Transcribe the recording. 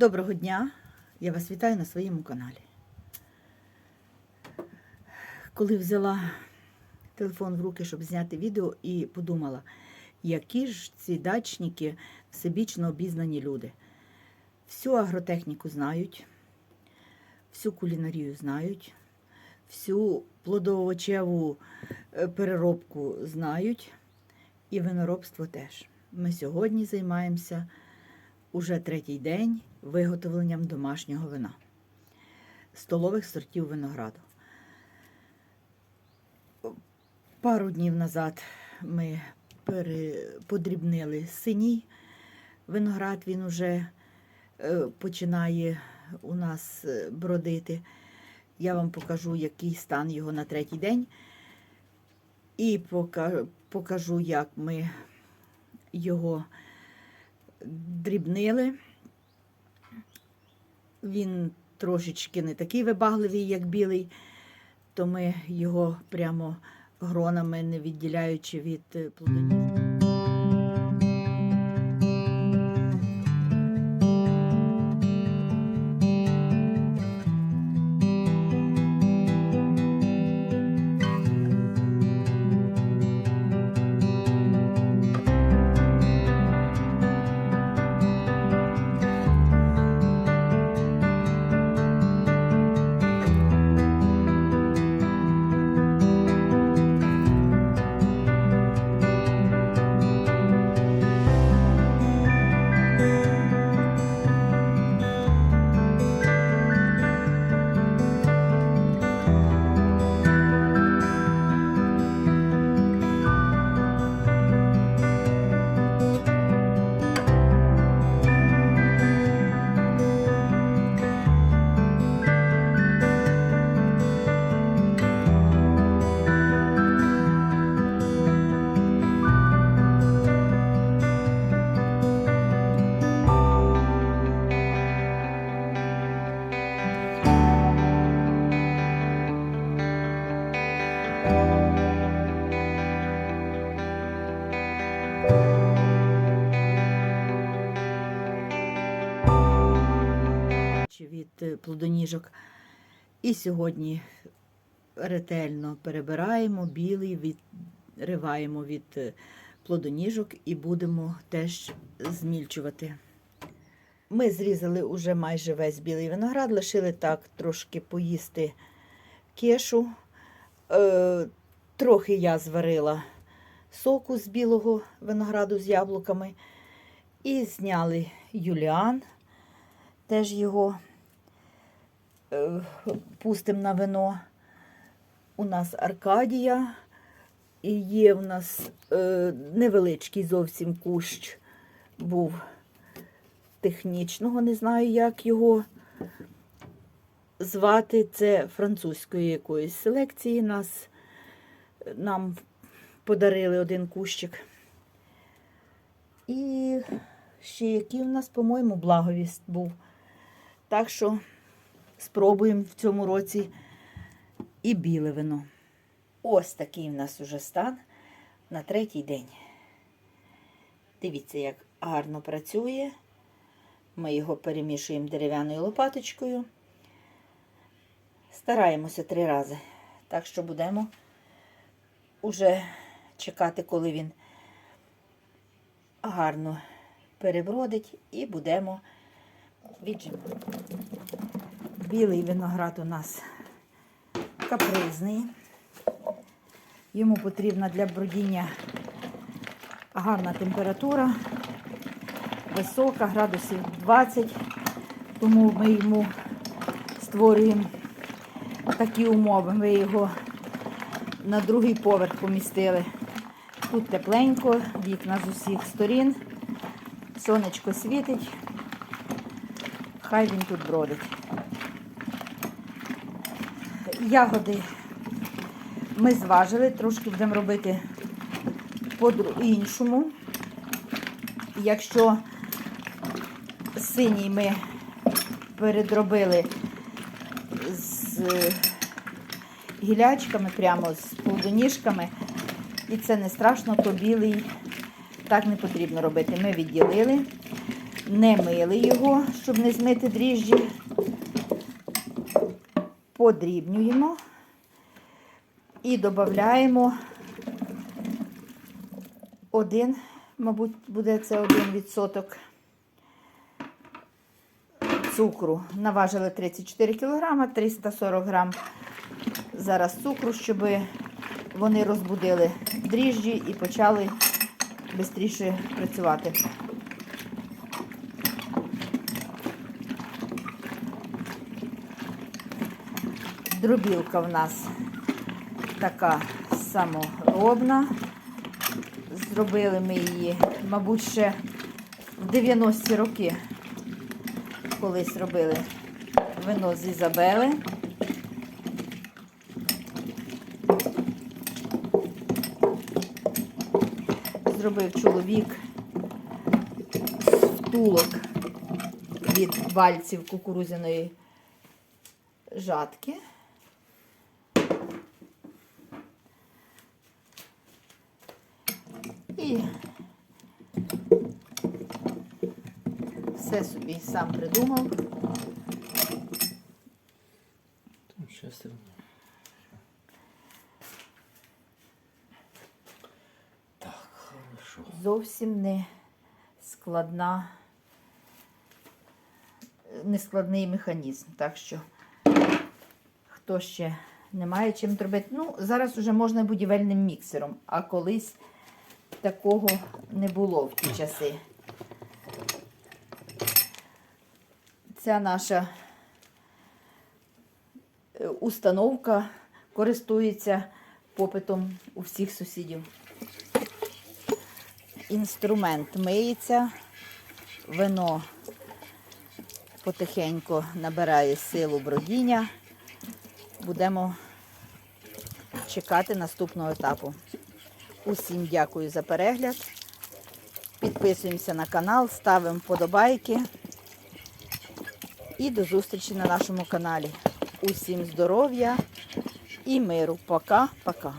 Доброго дня! Я вас вітаю на своєму каналі. Коли взяла телефон в руки, щоб зняти відео, і подумала, які ж ці дачники всебічно обізнані люди. Всю агротехніку знають, всю кулінарію знають, всю плодоовочеву е, переробку знають, і виноробство теж. Ми сьогодні займаємося уже третій день виготовленням домашнього вина, столових сортів винограду. Пару днів назад ми подрібнили синій виноград, він уже е, починає у нас е, бродити. Я вам покажу, який стан його на третій день. І покажу, як ми його дрібнили. Він трошечки не такий вибагливий, як білий, то ми його прямо гронами, не відділяючи від е, плодонів. Чи від е, плодоніжок. І сьогодні ретельно перебираємо білий, відриваємо від е, плодоніжок і будемо теж змільчувати. Ми зрізали уже майже весь білий виноград, лишили так трошки поїсти кешу. Е, трохи я зварила соку з білого винограду з яблуками. І зняли юліан, теж його пустимо на вино. У нас Аркадія, і є в нас е, невеличкий зовсім кущ був технічного, не знаю, як його звати. Це французької якоїсь селекції. Нас, нам подарили один кущик. І ще який в нас, по-моєму, благовість був. Так що спробуємо в цьому році і біле вино. Ось такий в нас уже стан на третій день. Дивіться, як гарно працює. Ми його перемішуємо дерев'яною лопаточкою. Стараємося три рази. Так що будемо уже чекати, коли він гарно перебродить і будемо віджимати. Білий виноград у нас капризний. Йому потрібна для бродіння гарна температура, висока, градусів 20, тому ми йому створюємо такі умови. Ми його на другий поверх помістили. Тут тепленько, вікна з усіх сторін, сонечко світить, хай він тут бродить. Ягоди ми зважили, трошки будемо робити по-іншому. Якщо синій ми передробили з гілячками, прямо з плодоніжками, і це не страшно, то білий так не потрібно робити. Ми відділили. Не мили його, щоб не змити дріжджі. Подрібнюємо і додаємо один, мабуть, буде це один відсоток цукру. Наважили 34 кг, 340 грам зараз цукру, щоб вони розбудили дріжджі і почали швидше працювати. Дробілка в нас така саморобна. Зробили ми її, мабуть, ще в 90-ті роки колись робили вино з Ізабели. Зробив чоловік втулок від вальців кукурузяної жатки. І все собі сам придумав. Так, хорошо. Зовсім не складна, нескладний механізм. Так що, хто ще не має чим зробити. Ну, зараз вже можна будівельним міксером, а колись такого не було в ті часи. Ця наша е, установка користується попитом у всіх сусідів. Інструмент миється, вино потихеньку набирає силу бродіння. Будемо чекати наступного етапу. Усім дякую за перегляд. Підписуємося на канал, ставимо вподобайки. І до зустрічі на нашому каналі. Усім здоров'я і миру. Пока-пока.